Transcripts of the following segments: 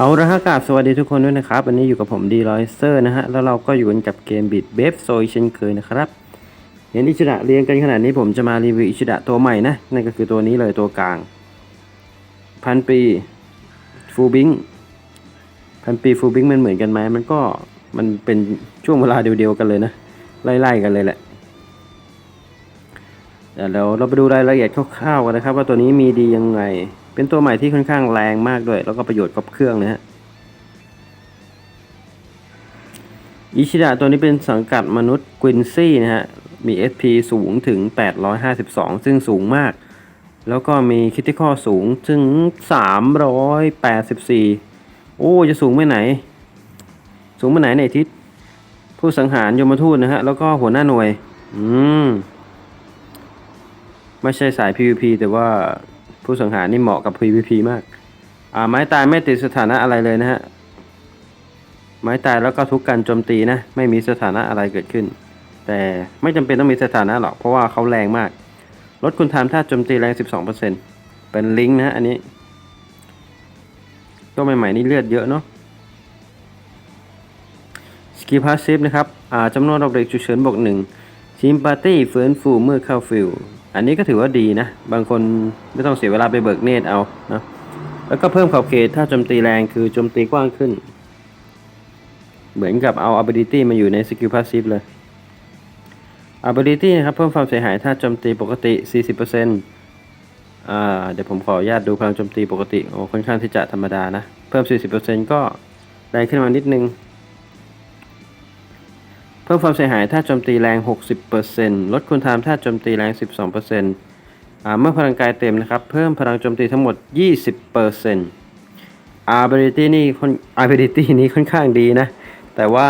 เอาละฮะกาบสวัสดีทุกคนด้วยนะครับ วันนี้อยู่กับผมดีลอยเซอร์นะฮะ แล้วเราก็อยู่กันกับเกมบิดเบฟโซยเช่นเคยนะครับ เห็นอิชิดะเรียงกันขนาดนี้ผมจะมารีวิวอิชิดะตัวใหม่นะ นั่นก็คือตัวนี้เลยตัวกลาง พันปีฟูบิงพันปีฟูบิงมันเหมือนกันไหมมันก็มันเป็นช่วงเวลาเดียวๆกันเลยนะ ไล่ๆกันเลยแหละเดี๋ยวเราเราไปดูรายละเอียดคร่าวๆกันนะครับ ว่าตัวนี้มีดียังไง เป็นตัวใหม่ที่ค่อนข้างแรงมากด้วย แล้วก็ประโยชน์กับเครื่องนะฮะอิชิดะตัวนี้เป็นสังกัดมนุษย์กวินซี่นะฮะ มี SP สูงถึง 852 ซึ่งสูงมาก แล้วก็มีคิติคอสูงถึง 384 โอ้จะสูงไปไหน สูงไปไหนในทิศ ผู้สังหารยมทูตนะฮะ แล้วก็หัวหน้าหน่วย อืม ไม่ใช่สาย PVP แต่ว่า ผู้สังหารนี่เหมาะกับ PVP มาก อ่าไม้ตายไม่ติดสถานะอะไรเลยนะฮะ ไม้ตายแล้วก็ทุกการโจมตีนะ ไม่มีสถานะอะไรเกิดขึ้น แต่ไม่จำเป็นต้องมีสถานะหรอก เพราะว่าเขาแรงมาก ลดคุณทามท่าโจมตีแรง 12%เป็นลิงก์นะอันนี้ ตัวใหม่ๆนี่เลือดเยอะเนาะสกิลพาสซีฟนะครับ อ่าจำนวนดอกเด็กฉุกเฉินบวกหนึ่งทีมปาร์ตี้เฟื้นฟูเมื่อเข้าฟิล อันนี้ก็ถือว่าดีนะ บางคนไม่ต้องเสียเวลาไปเบิกเนตรเอานะแล้วก็เพิ่มขอบเขตถ้าโจมตีแรงคือโจมตีกว้างขึ้น เหมือนกับเอา ability มาอยู่ในสกิลพาสซีฟเลย ability นะครับเพิ่มความเสียหายถ้าโจมตีปกติ 40%อ่าเดี๋ยวผมขออนุญาตดูพลังโจมตีปกติโอ้ค่อนข้างที่จะธรรมดานะ เพิ่ม 40%ก็แรงขึ้นมานิดนึง พิ่มความเสียหายถ้าโจมตีแรง 60%ลดคุณทามถ้าโจมตีแรง 12%อ่าเมื่อพลังกายเต็มนะครับ เพิ่มพลังโจมตีทั้งหมด 20% ability นี่ค่อน ability นี้ค่อนข้างดีนะ แต่ว่า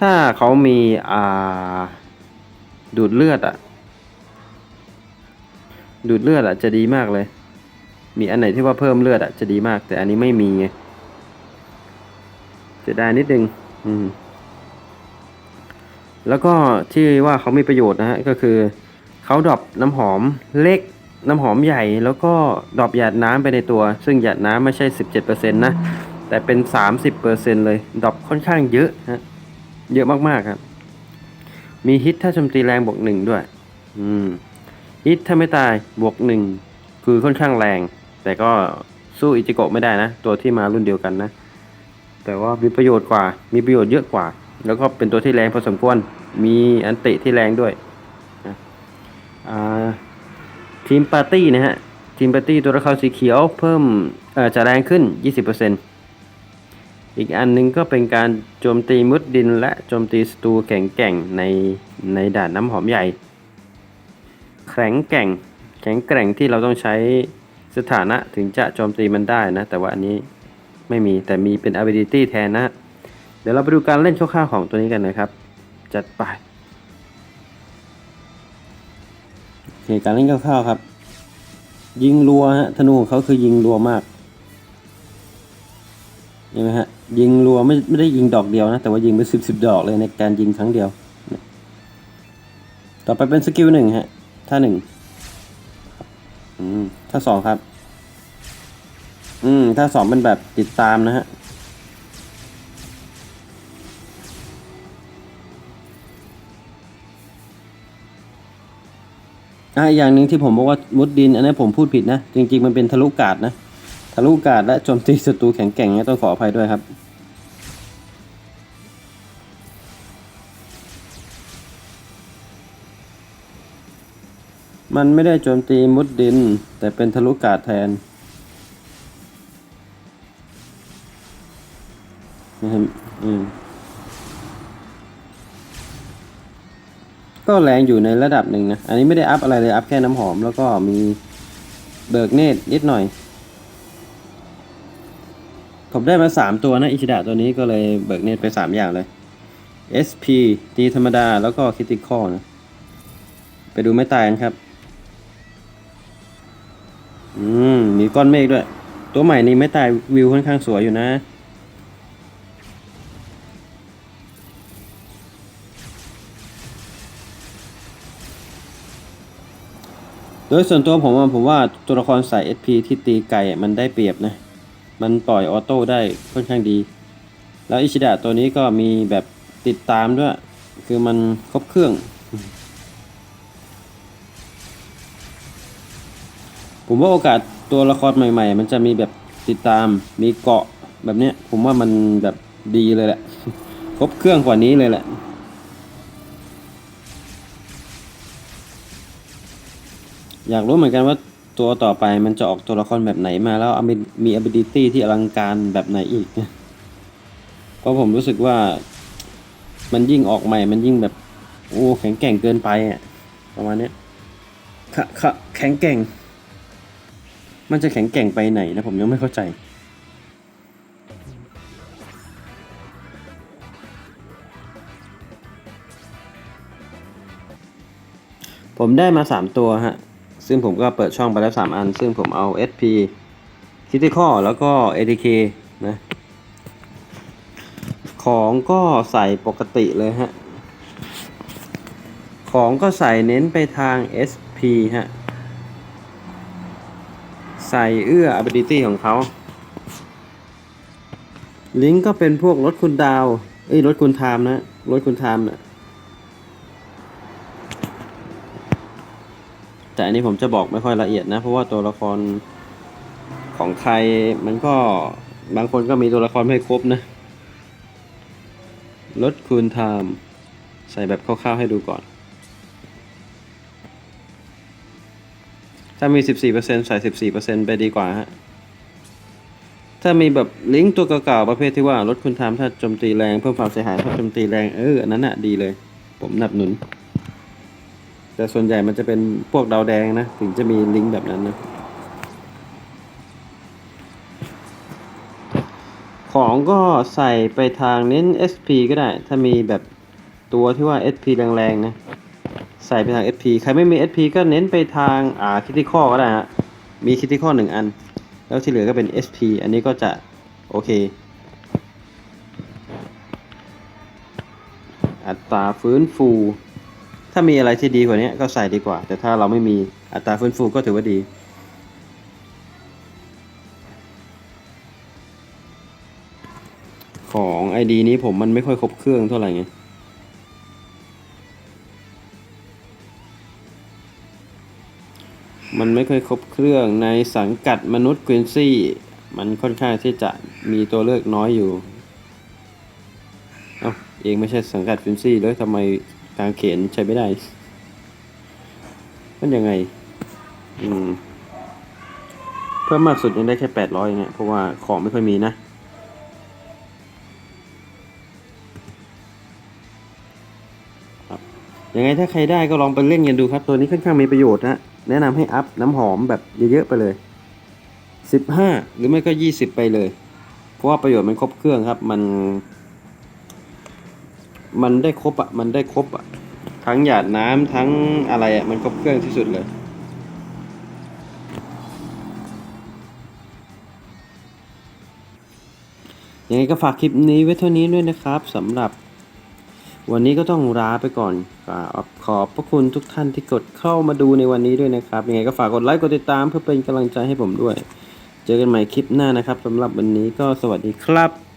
ถ้าเขามีอ่าดูดเลือดอะดูดเลือดอะจะดีมากเลย มีอันไหนที่ว่าเพิ่มเลือดอะจะดีมาก แต่อันนี้ไม่มีไงเสียดายนิดนึง อืม แล้วก็ที่ว่าเขามีประโยชน์นะฮะก็คือเขาดรอปน้ำหอมเล็กน้ำหอมใหญ่แล้วก็ดรอปหยาดน้ำไปในตัว ซึ่งหยาดน้ำไม่ใช่ 17%นะแต่เป็น 30%เลยดรอปค่อนข้างเยอะฮะเยอะมากๆครับ มีฮิตถ้าโจมตีแรงบวกหนึ่งด้วย อืมฮิตถ้าไม่ตายบวกหนึ่งคือค่อนข้างแรง แต่ก็สู้อิจิโกะไม่ได้นะ ตัวที่มารุ่นเดียวกันนะ แต่ว่ามีประโยชน์กว่ามีประโยชน์เยอะกว่า แล้วก็เป็นตัวที่แรงพอสมควร มีอันติที่แรงด้วยทีมปาร์ตี้นะฮะ ทีมปาร์ตี้ตัวละครสีเขียวเพิ่มจะแรงขึ้น 20%อีกอันหนึงก็เป็นการโจมตีมุดดินและโจมตีศัตรูแข็งแกร่งในในด่านน้ำหอมใหญ่ แข็งแกร่งแข็งแกร่งที่เราต้องใช้สถานะถึงจะโจมตีมันได้นะ แต่ว่าอันนี้ไม่มีแต่มีเป็น ability แทนนะ ดี๋ยวเราไปดูการเล่นคร่าวๆของตัวนี้กันนะครับ จัดไปโอเคการเล่นคร่าวๆครับ ยิงรัวฮะธนูของเขาคือยิงรัวมากเห็นไหมฮะยิงรัวไม่ไม่ได้ยิงดอกเดียวนะ แต่ว่ายิงไปสิบสิบดอกเลยในการยิงครั้งเดียว ต่อไปเป็นสกิลหนึ่งฮะท่าหนึ่งอืมท่าสองครับ อืมท่าสองเป็นแบบติดตามนะฮะ อะอีกอย่างหนึ่งที่ผมบอกว่ามุดดิน อันนี้ผมพูดผิดนะ จริง ๆ มันเป็นทะลุกาดนะ ทะลุกาดและโจมตีศัตรูแข็งแกร่งเนี่ยต้องขออภัยด้วยครับ มันไม่ได้โจมตีมุดดิน แต่เป็นทะลุกาดแทนนะครับอืม ก็แรงอยู่ในระดับหนึ่งนะ อันนี้ไม่ได้อัพอะไรเลย อัพแค่น้ำหอมแล้วก็มีเบิกเนตรนิดหน่อย ผมได้มาสามตัวนะอิชิดะตัวนี้ก็เลยเบิกเนตรไปสามอย่างเลย SP ตีธรรมดาแล้วก็คิติคอนะ ไปดูไม่ตายกันครับ อืม มีก้อนเมฆด้วย ตัวใหม่นี้ไม่ตายวิวค่อนข้างสวยอยู่นะ โดยส่วนตัวผมผมว่าตัวละครสาย SP ที่ตีไก่มันได้เปรียบนะ มันปล่อยออโต้ได้ค่อนข้างดี แล้วอิชิดะตัวนี้ก็มีแบบติดตามด้วย คือมันครบเครื่อง ผมว่าโอกาสตัวละครใหม่ ๆ มันจะมีแบบติดตาม มีเกาะแบบเนี้ย ผมว่ามันแบบดีเลยแหละ ครบเครื่องกว่านี้เลยแหละ อยากรู้เหมือนกันว่าตัวต่อไปมันจะออกตัวละครแบบไหนมาแล้วมีมี ability ที่อลังการแบบไหนอีกเพราะผมรู้สึกว่ามันยิ่งออกใหม่ มันยิ่งแบบโอ้แข็งแกร่งเกินไปอะประมาณนี้ยขะขะแข็งแกร่ง มันจะแข็งแกร่งไปไหนนะผมยังไม่เข้าใจ ผมได้มา3ตัวฮะ ซึ่งผมก็เปิดช่องไปแล้ว3อัน ซึ่งผมเอา SP Critical แล้วก็ ATK นะ ของก็ใส่ปกติเลยฮะ ของก็ใส่เน้นไปทาง SP ฮะ ใส่เอื้อ ability ของเขาลิงก์ก็เป็นพวกรถคุณดาว เอ้ยรถคุณไทม์นะรถคุณไทม์นะ แต่อันนี้ผมจะบอกไม่ค่อยละเอียดนะ เพราะว่าตัวละครของใครมันก็บางคนก็มีตัวละครไม่ครบนะ ลดคูณไทม์ใส่แบบคร่าวๆให้ดูก่อน ถ้ามี 14%ใส่ 14%ไปดีกว่าฮะ ถ้ามีแบบลิงก์ตัวเก่าๆประเภทที่ว่าลดคุณไทม์ถ้าโจมตีแรงเพิ่มความเสียหายถ้าโจมตีแรงเอออันนั้นอะดีเลย ผมนับหนุน แต่ส่วนใหญ่มันจะเป็นพวกดาวแดงนะ ถึงจะมีลิงก์แบบนั้นนะ ของก็ใส่ไปทางเน้น SP ก็ได้ ถ้ามีแบบตัวที่ว่า SP แรงๆนะ ใส่ไปทาง SP ใครไม่มี SP ก็เน้นไปทางอ่าคิติคอก็ได้ฮะ มีคิติคอหนึ่งอัน แล้วที่เหลือก็เป็น SP อันนี้ก็จะโอเค อัตราฟื้นฟู ถ้ามีอะไรที่ดีกว่านี้ก็ใส่ดีกว่า แต่ถ้าเราไม่มีอัตราฟื้นฟูก็ถือว่าดี ของ ID นี้ผมมันไม่ค่อยครบเครื่องเท่าไหร่ไงมันไม่ค่อยครบเครื่องในสังกัดมนุษย์ควินซี่ มันค่อนข้างที่จะมีตัวเลือกน้อยอยู่ เอ้าเองไม่ใช่สังกัดควินซี่แล้วทำไม กางเขนใช้ไม่ได้ มันยังไง อืม เพิ่มมากสุดยังได้แค่แปดร้อยเนี่ยเพราะว่าของไม่ค่อยมีนะยังไงถ้าใครได้ก็ลองไปเล่นกันดูครับ ตัวนี้ค่อนข้างมีประโยชน์นะ แนะนำให้อัพน้ำหอมแบบเยอะๆไปเลย15หรือไม่ก็20ไปเลย เพราะว่าประโยชน์มันครบเครื่องครับ มัน มันได้ครบอะ มันได้ครบอะ ทั้งหยาดน้ำทั้งอะไรอะ มันครบเครื่องที่สุดเลย ยังไงก็ฝากคลิปนี้ไว้เท่านี้ด้วยนะครับสำหรับวันนี้ก็ต้องลาไปก่อนกราบขอบพระคุณทุกท่านที่กดเข้ามาดูในวันนี้ด้วยนะครับ ยังไงก็ฝากกดไลค์กดติดตามเพื่อเป็นกำลังใจให้ผมด้วย เจอกันใหม่คลิปหน้านะครับสำหรับวันนี้ก็สวัสดีครับ